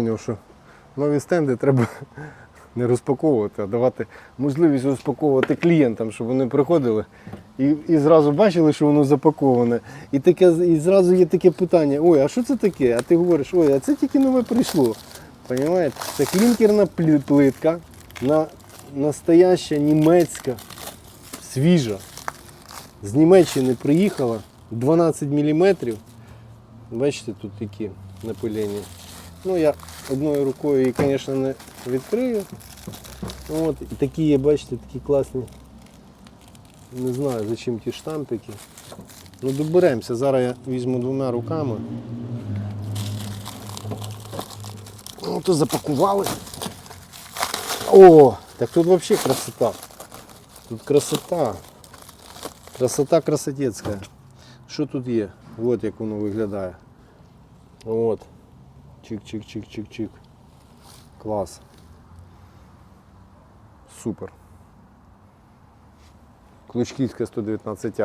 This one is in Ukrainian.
зрозумів, що нові стенди треба не розпаковувати, а давати можливість розпаковувати клієнтам, щоб вони приходили і, і зразу бачили, що воно запаковане. І, таке, і зразу є таке питання: ой, а що це таке? А ти говориш, ой, а це тільки нове прийшло. Понимаєте? Це клінкерна плитка, на, настояща німецька, свіжа. З Німеччини приїхала 12 мм. Бачите, тут такі напилення. Ну, я одною рукою її, звісно, не відкрию. От, і такі є, бачите, такі класні. Не знаю, зачем ті штампики. Ну, доберемося. Зараз я візьму двома руками. Ну, то запакували. О, так тут взагалі красота. Тут красота. Красота красотецька. Що тут є? От як воно виглядає. От. Чик-чик-чик-чик-чик. Клас. Супер. Клучківська 119.